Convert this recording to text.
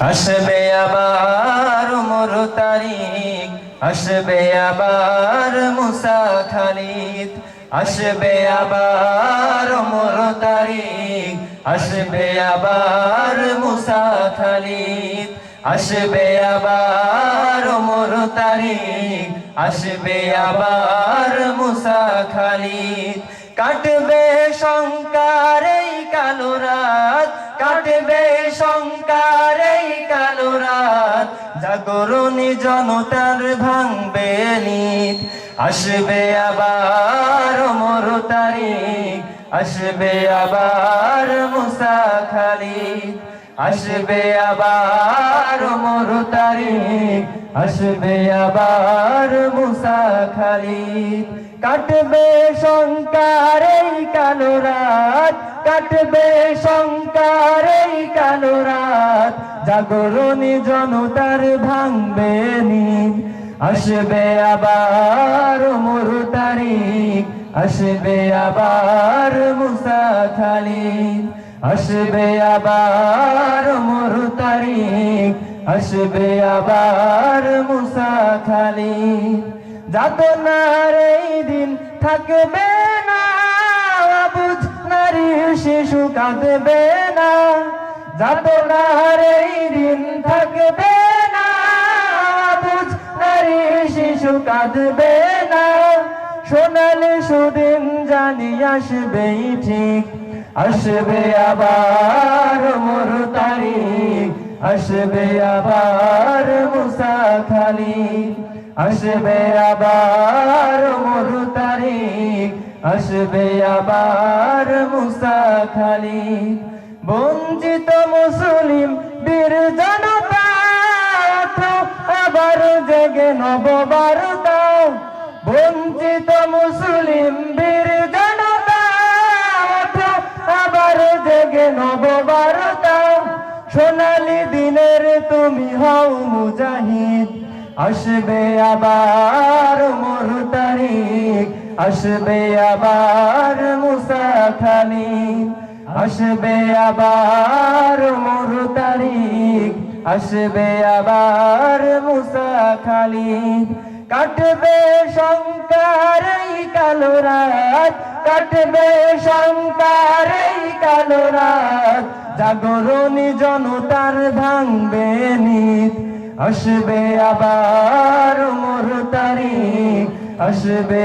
আসবে আবার মোর তারিখ, আসবে আবার মুসা খালিদ, আসবে আবার মোর তারিখ, আসবে আবার মুসা খালিদ, আসবে আবার মোর তারিখ, আসবে আবার মুসা খালিদ। কাটবে শঙ্কার এই কালো রাত, কাটবে শঙ্কার জাগরণী জনতার ভাঙবে নিত আসবে আবার মোর তারিখ। আসবে আবার মুসা খালিদ। আসবে আবার মোর তারিখ। আসবে আবার মুসা খালিদ। কাটবে শঙ্কার এই কালো রাত। কাটবে শঙ্কার এই কালো রাত। জাগরণী জনতার ভাঙবে নিন আসবে আবার মোর তারিখ। আসবে আবার মুসা আসবে আবার মোর তারিখ। আসবে আবার মুসা খালিদ। যাতনার এই দিন থাকবে না। বুঝ নারী শিশু কাঁদবে না। যাতনার এই দিন থাকবে না। বুঝ নারী শিশু কাঁদবে না। সোনালি সুদিন জানি আসবেই ঠিক। আসবে আবার মোর তারিখ। আসবে আবার মুসা খালিদ। আসবে আবার মোর তারিখ। আসবে আবার মুসা বঞ্চিত মুসলিম বীর জনতা আবার জেগে নববারতা। বঞ্চিত মুসলিম বীর জনতা আবার জেগে নববারতা। সোনালি দিনের তুমি হও মুজাহিদ, আসবে আবার মোর তারিখ আসবে আবার মুসা খালিদ আসবে আবার মোর তারিখ আসবে আবার মুসা খালিদ। কাটবে শঙ্কার কালো রাত, কাটবে শঙ্কার কালো রাত। জাগরণী জনতার ভাঙবে নিত। আসবে আবার মোর তারিখ আসবে